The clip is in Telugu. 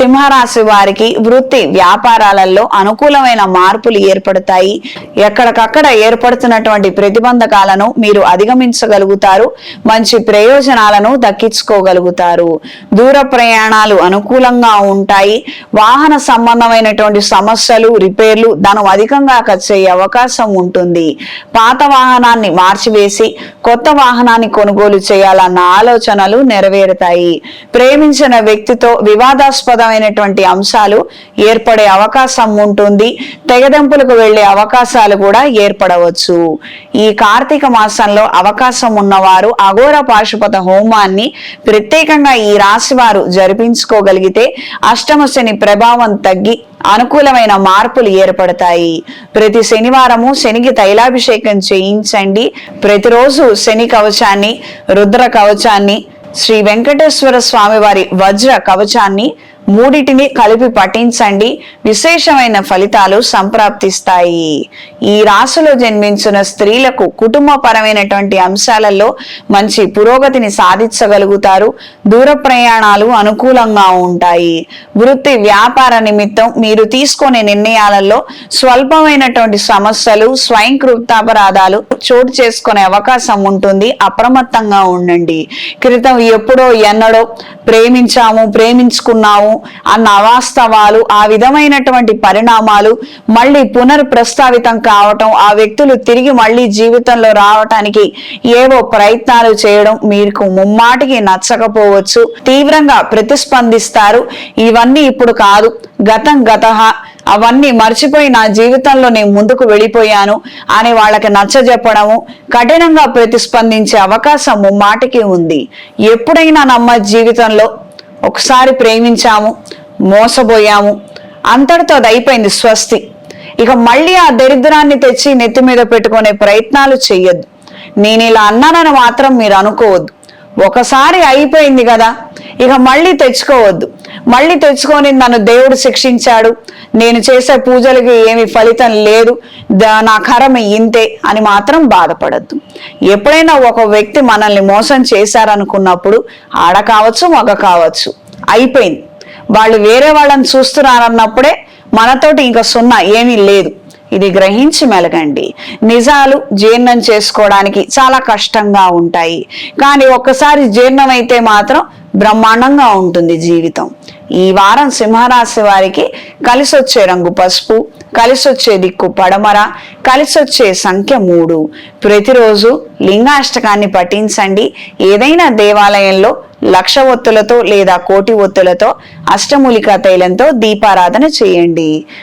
సింహరాశి వారికి వృత్తి వ్యాపారాలలో అనుకూలమైన మార్పులు ఏర్పడతాయి. ఎక్కడికక్కడ ఏర్పడుతున్నటువంటి ప్రతిబంధకాలను మీరు అధిగమించగలుగుతారు. మంచి ప్రయోజనాలను దక్కించుకోగలుగుతారు. దూర ప్రయాణాలు అనుకూలంగా ఉంటాయి. వాహన సంబంధమైనటువంటి సమస్యలు రిపేర్లు ధనం అధికంగా ఖర్చు అయ్యే అవకాశం ఉంటుంది. పాత వాహనాన్ని మార్చివేసి కొత్త వాహనాన్ని కొనుగోలు చేయాలన్న ఆలోచనలు నెరవేరుతాయి. ప్రేమించిన వ్యక్తితో వివాదాస్పదమైనటువంటి అంశాలు ఏర్పడే అవకాశం ఉంటుంది. తెగదెంపులకు వెళ్ళే అవకాశాలు కూడా ఏర్పడవచ్చు. ఈ కార్తీక మాసంలో అవకాశం ఉన్నవారు అఘోర పాశుపత హోమాన్ని ప్రత్యేకంగా ఈ రాశి వారు జరిపించుకోగలిగితే అష్టమ శని ప్రభావం తగ్గి అనుకూలమైన మార్పులు ఏర్పడతాయి. ప్రతి శనివారము శనికి తైలాభిషేకం చేయించండి. ప్రతిరోజు శని కవచాన్ని రుద్ర కవచాన్ని శ్రీ వెంకటేశ్వర స్వామి వారి వజ్ర కవచాన్ని మూడిటిని కలిపి పఠించండి. విశేషమైన ఫలితాలు సంప్రాప్తిస్తాయి. ఈ రాశిలో జన్మించిన స్త్రీలకు కుటుంబపరమైనటువంటి అంశాలలో మంచి పురోగతిని సాధించగలుగుతారు. దూర ప్రయాణాలు అనుకూలంగా ఉంటాయి. వృత్తి వ్యాపార నిమిత్తం మీరు తీసుకునే నిర్ణయాలలో స్వల్పమైనటువంటి సమస్యలు స్వయం కృప్తాపరాధాలు చోటు చేసుకునే అవకాశం ఉంటుంది. అప్రమత్తంగా ఉండండి. క్రితం ఎప్పుడో ఎన్నడో ప్రేమించాము ప్రేమించుకున్నాము అన్న అవాస్తవాలు ఆ విధమైనటువంటి పరిణామాలు మళ్ళీ పునర్ప్రస్తావితం కావటం ఆ వ్యక్తులు తిరిగి మళ్ళీ జీవితంలో రావటానికి ఏవో ప్రయత్నాలు చేయడం మీకు ముమ్మాటికి నచ్చకపోవచ్చు. తీవ్రంగా ప్రతిస్పందిస్తారు. ఇవన్నీ ఇప్పుడు కాదు. గతం గత. అవన్నీ మర్చిపోయి నా జీవితంలో నేను ముందుకు వెళ్ళిపోయాను అని వాళ్ళకి నచ్చజెప్పడము కఠినంగా ప్రతిస్పందించే అవకాశం ముమ్మాటికి ఉంది. ఎప్పుడైనా నమ్మ జీవితంలో ఒకసారి ప్రేమించాము మోసపోయాము. అంతటితో అది అయిపోయింది స్వస్తి. ఇక మళ్ళీ ఆ దరిద్రాన్ని తెచ్చి నెత్తి మీద పెట్టుకునే ప్రయత్నాలు చెయ్యొద్దు. నేను ఇలా అన్నానని మాత్రం మీరు అనుకోవద్దు. ఒకసారి అయిపోయింది కదా ఇక మళ్ళీ తెచ్చుకోవద్దు. మళ్ళీ తెచ్చుకొని నన్ను దేవుడు శిక్షించాడు. నేను చేసే పూజలకి ఏమి ఫలితం లేదు. దా- నా కర్మ ఇంతే అని మాత్రం బాధపడద్దు. ఎప్పుడైనా ఒక వ్యక్తి మనల్ని మోసం చేశారనుకున్నప్పుడు ఆడ కావచ్చు మగ కావచ్చు అయిపోయింది. వాళ్ళు వేరే వాళ్ళని చూస్తున్నారన్నప్పుడే మనతోటి ఇంకా సున్నా ఏమీ లేదు. ఇది గ్రహించి మెలగండి. నిజాలు జీర్ణం చేసుకోవడానికి చాలా కష్టంగా ఉంటాయి. కానీ ఒక్కసారి జీర్ణమైతే మాత్రం బ్రహ్మాండంగా ఉంటుంది జీవితం. ఈ వారం సింహరాశి వారికి కలిసొచ్చే రంగు పసుపు కలిసొచ్చే దిక్కు పడమర కలిసొచ్చే సంఖ్య మూడు. ప్రతిరోజు లింగాష్టకాన్ని పఠించండి. ఏదైనా దేవాలయంలో లక్ష ఒత్తులతో లేదా కోటి ఒత్తులతో అష్టమూలికా తైలంతో దీపారాధన చేయండి.